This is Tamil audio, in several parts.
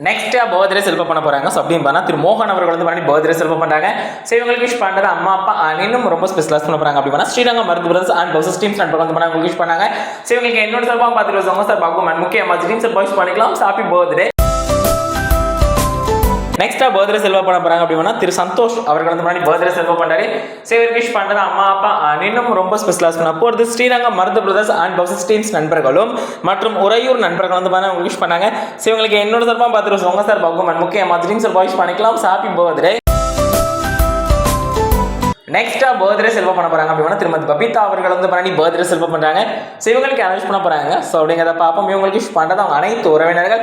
நெக்ஸ்ட்டாக பர்த்டே செல்ப பண்ண போகிறாங்க ஸோ அப்படின்னு பார்த்தா திரு மோகன் அவர்கள் வந்து பண்ணி பர்த்டே செல்ப பண்ணுறாங்க ஸோ இவங்களுக்கு விஷ் பண்ணுறது அம்மா அப்பா and இன்னும் ரொம்ப ஸ்பெஷலாக பண்ண போகிறாங்க அப்படி பண்ணால் ஸ்ரீரங்கம் மருந்து பிரதர்ஸ் அண்ட் பர்சஸ் டீம்ஸ் நண்பர்கள் வந்து பண்ணாங்க விஷ் பண்ணாங்க ஸோ இவங்களுக்கு என்னோட சார்பாக பார்த்துட்டு வருவாங்க சார் பாக்கும் அண்ட் முக்கியமா டீம் பண்ணிக்கலாம். ஹாப்பி பர்த்டே நெக்ஸ்டா பர்த்டே செல்வா பண்ண போறாங்க அப்படின்னா திரு சந்தோஷ் அவர்கள் வந்து முன்னாடி பர்த்டே செல்வா பண்றாரு சேவர் விஷ் பண்றது அம்மா அப்பா இன்னும் ரொம்ப ஸ்பெஷலாக பண்ண அப்போது ஸ்ரீரங்கம் மருத பிரதர்ஸ் அண்ட் பவுசஸ் டீம்ஸ் நண்பர்களும் மற்றும் உறையூர் நண்பர்கள் வந்து பண்ண விஷ் பண்ணாங்க. சரி உங்களுக்கு என்னோட சார்பாக பார்த்துருவோம். உங்க சார் பாக்கும் அண்ட் முக்கியமா வாய்ஸ் சார் விஷ் பண்ணிக்கலாம். ஹாப்பி பர்த்டே நெக்ஸ்டா பர்த்டே செல்வ பண்ண போறாங்க அப்படின்னா திருமதி பபிதா அவர்கள் வந்து பண்ணி பர்த்டே செல்வ பண்றாங்க. ஸோ இவங்களுக்கு அனௌன்ஸ் பண்ண போறாங்க. ஸோ அப்படிங்கிறத பார்ப்போம். இவங்களுக்கு விஷ் பண்ணுறது அவங்க அனைத்து உறவினர்கள்.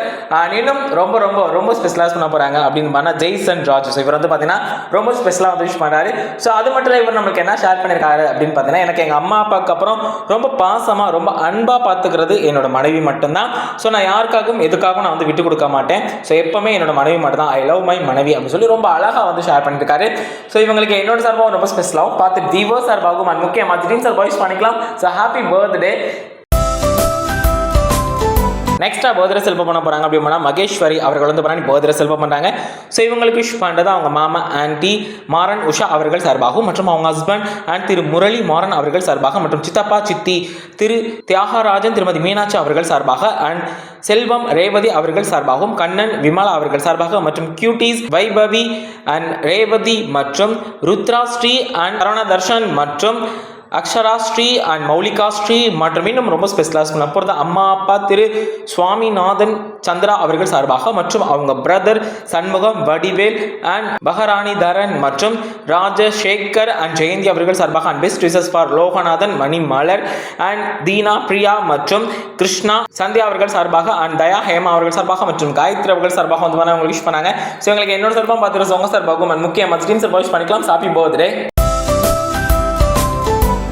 இன்னும் ரொம்ப ரொம்ப ரொம்ப ஸ்பெஷலாக பண்ண போறாங்க அப்படின்னு பண்ணா ஜெய்சன் ஜார்ஜ் ஸோ இவர் வந்து பார்த்தீங்கன்னா ரொம்ப ஸ்பெஷலாக வந்து விஷ் பண்ணுறாரு ஸோ அது மட்டும் இல்லை இவர் நம்மளுக்கு என்ன ஷேர் பண்ணியிருக்காரு அப்படின்னு பார்த்தீங்கன்னா எனக்கு எங்கள் அம்மா அப்பாவுக்கு அப்புறம் ரொம்ப பாசமாக ரொம்ப அன்பாக பார்த்துக்கிறது என்னோட மனைவி மட்டும்தான். ஸோ நான் யாருக்காகவும் எதுக்காகவும் நான் வந்து விட்டு கொடுக்க மாட்டேன். ஸோ எப்பவுமே என்னோட மனைவி மட்டும் தான் ஐ லவ் மை மனைவி அப்படின்னு சொல்லி ரொம்ப அழகாக வந்து ஷேர் பண்ணியிருக்காரு ஸோ இவங்களுக்கு என்னோட சார்பாக ரொம்ப ஸ்பெஷலாகவும் பார்த்து தீபோ சார் அண்ட் முக்கியமாக திடீர்னு சார் வாய்ஸ் பண்ணிக்கலாம் ஸோ ஹாப்பி பர்த்டே நெக்ஸ்டா பர்த்டே செல்ப பண்ண போறாங்க அப்படின்னா மகேஸ்வரி அவர்கள் வந்து பண்ணி பர்த்டே செல்வம் பண்றாங்க. ஸோ இவங்களுக்கு விஷ் பண்ணுறது அவங்க மாமா ஆன்டி மாறன் உஷா அவர்கள் சார்பாகவும் மற்றும் அவங்க ஹஸ்பண்ட் அண்ட் திரு முரளி மாறன் அவர்கள் சார்பாக மற்றும் சித்தப்பா சித்தி திரு தியாகராஜன் திருமதி மீனாட்சி அவர்கள் சார்பாக அண்ட் செல்வம் ரேவதி அவர்கள் சார்பாகவும் கண்ணன் விமலா அவர்கள் சார்பாக மற்றும் கியூட்டிஸ் வைபவி அண்ட் ரேவதி மற்றும் ருத்ரா ஸ்ரீ அண்ட் கரோனா தர்ஷன் மற்றும் அக்ஷரா ஸ்ரீ அண்ட் மௌலிகா ஸ்ரீ மற்றும் இன்னும் ரொம்ப ஸ்பெஷலாக பண்ண போகிறது அம்மா அப்பா திரு சுவாமிநாதன் சந்திரா அவர்கள் சார்பாக மற்றும் அவங்க பிரதர் சண்முகம் வடிவேல் அண்ட் பஹராணி தரன் மற்றும் ராஜசேகர் அண்ட் ஜெயந்தி அவர்கள் சார்பாக and best reserves for Loganathan Manimalar and Deena Priya மற்றும் கிருஷ்ணா சந்தியா அவர்கள் சார்பாக அண்ட் தயா ஹேமா அவர்கள் சார்பாக மற்றும் காயத்ரி அவர்கள் சார்பாக வந்து அவங்க விஷ் பண்ணாங்க. ஸோ எங்களுக்கு என்னோட சார்பாக பார்த்துருக்கோம் உங்க சார்பாகவும் and முக்கியமாக ஸ்டீம் சார்பாக விஷ் பண்ணிக்கலாம். Happy birthday